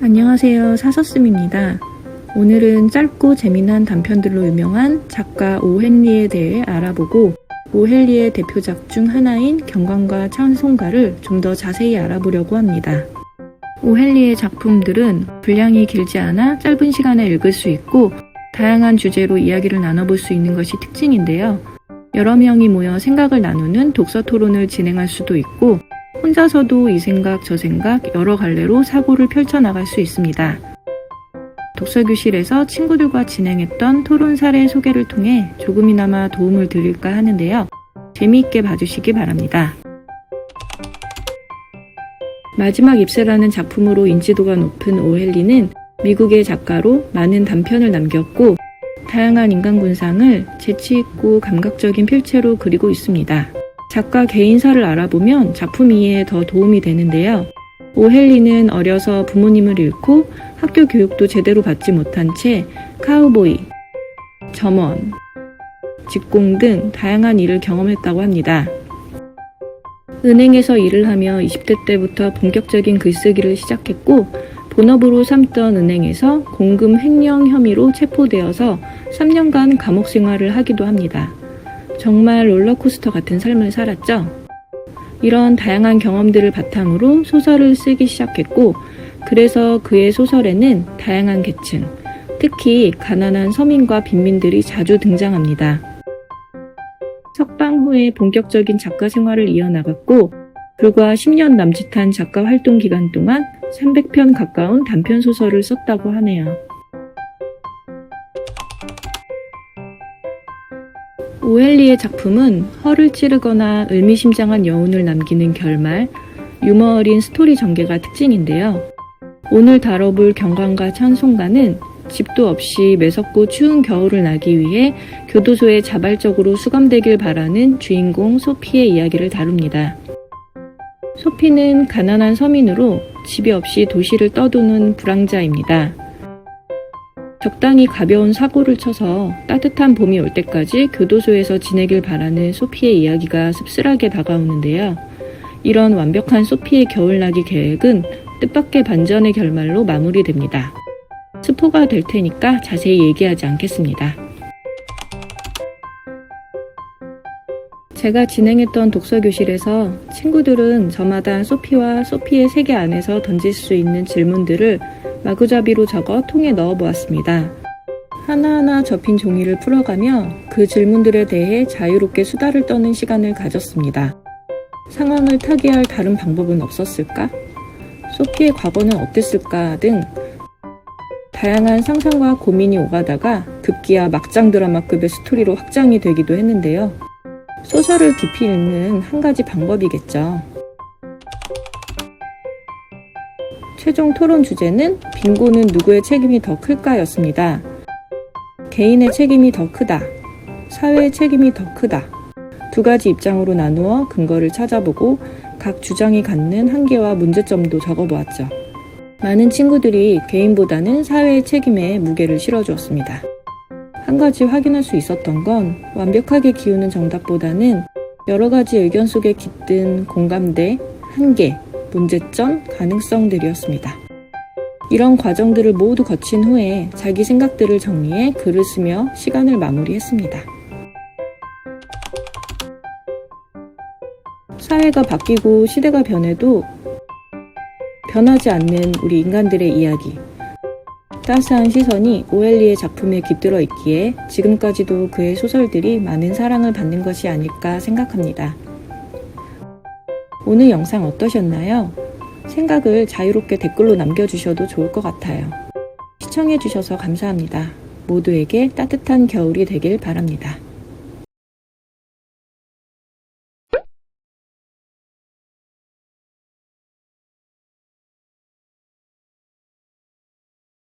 안녕하세요. 사서슴입니다. 오늘은 짧고 재미난 단편들로 유명한 작가 오헨리에 대해 알아보고 오헨리의 대표작 중 하나인 경관과 찬송가를 좀 더 자세히 알아보려고 합니다. 오헨리의 작품들은 분량이 길지 않아 짧은 시간에 읽을 수 있고 다양한 주제로 이야기를 나눠볼 수 있는 것이 특징인데요. 여러 명이 모여 생각을 나누는 독서 토론을 진행할 수도 있고 혼자서도 이 생각 저 생각 여러 갈래로 사고를 펼쳐나갈 수 있습니다. 독서교실에서 친구들과 진행했던 토론 사례 소개를 통해 조금이나마 도움을 드릴까 하는데요. 재미있게 봐주시기 바랍니다. 마지막 입새라는 작품으로 인지도가 높은 오헬리는 미국의 작가로 많은 단편을 남겼고 다양한 인간군상을 재치있고 감각적인 필체로 그리고 있습니다. 작가 개인사를 알아보면 작품 이해에 더 도움이 되는데요. 오헬리는 어려서 부모님을 잃고 학교 교육도 제대로 받지 못한 채 카우보이, 점원, 직공 등 다양한 일을 경험했다고 합니다. 은행에서 일을 하며 20대 때부터 본격적인 글쓰기를 시작했고 본업으로 삼던 은행에서 공금 횡령 혐의로 체포되어서 3년간 감옥 생활을 하기도 합니다. 정말 롤러코스터 같은 삶을 살았죠. 이런 다양한 경험들을 바탕으로 소설을 쓰기 시작했고, 그래서 그의 소설에는 다양한 계층, 특히 가난한 서민과 빈민들이 자주 등장합니다. 석방 후에 본격적인 작가 생활을 이어나갔고, 불과 10년 남짓한 작가 활동 기간 동안 300편 가까운 단편 소설을 썼다고 하네요. 오엘리의 작품은 허를 찌르거나 의미심장한 여운을 남기는 결말, 유머 어린 스토리 전개가 특징인데요. 오늘 다뤄볼 경관과 찬송가는 집도 없이 매섭고 추운 겨울을 나기 위해 교도소에 자발적으로 수감되길 바라는 주인공 소피의 이야기를 다룹니다. 소피는 가난한 서민으로 집이 없이 도시를 떠도는 불황자입니다. 적당히 가벼운 사고를 쳐서 따뜻한 봄이 올 때까지 교도소에서 지내길 바라는 소피의 이야기가 씁쓸하게 다가오는데요. 이런 완벽한 소피의 겨울나기 계획은 뜻밖의 반전의 결말로 마무리됩니다. 스포가 될 테니까 자세히 얘기하지 않겠습니다. 제가 진행했던 독서교실에서 친구들은 저마다 소피와 소피의 세계 안에서 던질 수 있는 질문들을 마구잡이로 적어 통에 넣어 보았습니다. 하나하나 접힌 종이를 풀어가며 그 질문들에 대해 자유롭게 수다를 떠는 시간을 가졌습니다. 상황을 타개할 다른 방법은 없었을까? 소피의 과거는 어땠을까? 등 다양한 상상과 고민이 오가다가 급기야 막장 드라마급의 스토리로 확장이 되기도 했는데요. 소설을 깊이 읽는 한 가지 방법이겠죠. 최종 토론 주제는 빙고는 누구의 책임이 더 클까였습니다. 개인의 책임이 더 크다. 사회의 책임이 더 크다. 두 가지 입장으로 나누어 근거를 찾아보고 각 주장이 갖는 한계와 문제점도 적어보았죠. 많은 친구들이 개인보다는 사회의 책임에 무게를 실어주었습니다. 한 가지 확인할 수 있었던 건 완벽하게 기우는 정답보다는 여러 가지 의견 속에 깃든 공감대, 한계, 문제점, 가능성들이었습니다. 이런 과정들을 모두 거친 후에 자기 생각들을 정리해 글을 쓰며 시간을 마무리했습니다. 사회가 바뀌고 시대가 변해도 변하지 않는 우리 인간들의 이야기. 따스한 시선이 오엘리의 작품에 깃들어 있기에 지금까지도 그의 소설들이 많은 사랑을 받는 것이 아닐까 생각합니다. 오늘 영상 어떠셨나요? 생각을 자유롭게 댓글로 남겨주셔도 좋을 것 같아요. 시청해주셔서 감사합니다. 모두에게 따뜻한 겨울이 되길 바랍니다.